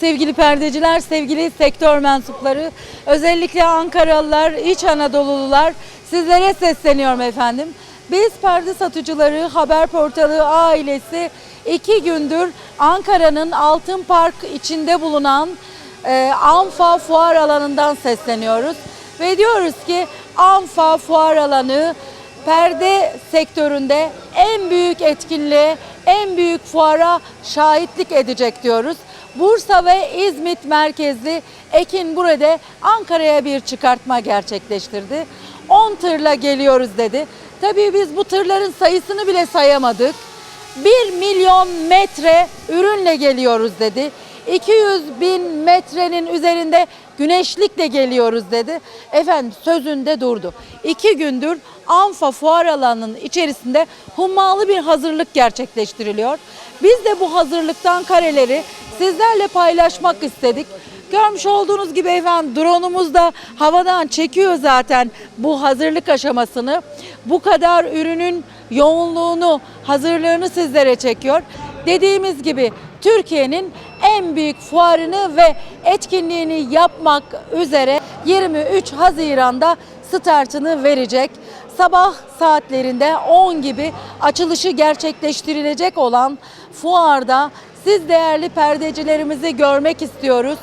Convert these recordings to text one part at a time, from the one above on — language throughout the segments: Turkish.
sevgili perdeciler, sevgili sektör mensupları, özellikle Ankaralılar, İç Anadolulular sizlere sesleniyorum efendim. Biz perde satıcıları, haber portalı ailesi iki gündür Ankara'nın Altın Park içinde bulunan e, Anfa fuar alanından sesleniyoruz. Ve diyoruz ki Anfa fuar alanı perde sektöründe en büyük etkinliğe, en büyük fuara şahitlik edecek diyoruz. Bursa ve İzmit merkezli Ekin burada Ankara'ya bir çıkartma gerçekleştirdi. 10 tırla geliyoruz dedi. Tabii biz bu tırların sayısını bile sayamadık. 1 milyon metre ürünle geliyoruz dedi. 200 bin metrenin üzerinde güneşlikle geliyoruz dedi. Efendim sözünde durdu. İki gündür Anfa fuar alanının içerisinde hummalı bir hazırlık gerçekleştiriliyor. Biz de bu hazırlıktan kareleri sizlerle paylaşmak istedik. Görmüş olduğunuz gibi efendim drone'umuz da havadan çekiyor zaten bu hazırlık aşamasını. Bu kadar ürünün yoğunluğunu, hazırlığını sizlere çekiyor. Dediğimiz gibi Türkiye'nin en büyük fuarını ve etkinliğini yapmak üzere 23 Haziran'da startını verecek. Sabah saatlerinde 10 gibi açılışı gerçekleştirilecek olan fuarda siz değerli perdecilerimizi görmek istiyoruz.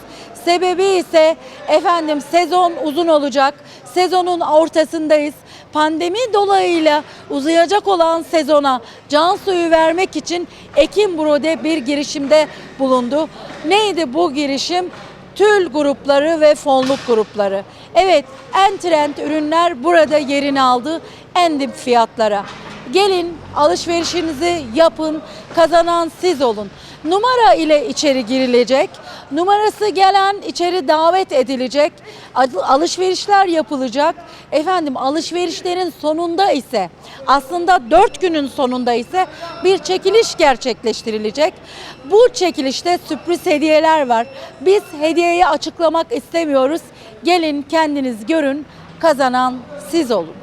Sebebi ise efendim sezon uzun olacak. Sezonun ortasındayız. Pandemi dolayıyla uzayacak olan sezona can suyu vermek için Ekim Brode bir girişimde bulundu. Neydi bu girişim? Tül grupları ve fonluk grupları. Evet, en trend ürünler burada yerini aldı en dip fiyatlara. Gelin alışverişinizi yapın, kazanan siz olun. Numara ile içeri girilecek. Numarası gelen içeri davet edilecek. Al- Alışverişler yapılacak. Efendim alışverişlerin sonunda ise aslında 4 günün sonunda ise bir çekiliş gerçekleştirilecek. Bu çekilişte sürpriz hediyeler var. Biz hediyeyi açıklamak istemiyoruz. Gelin kendiniz görün. Kazanan siz olun.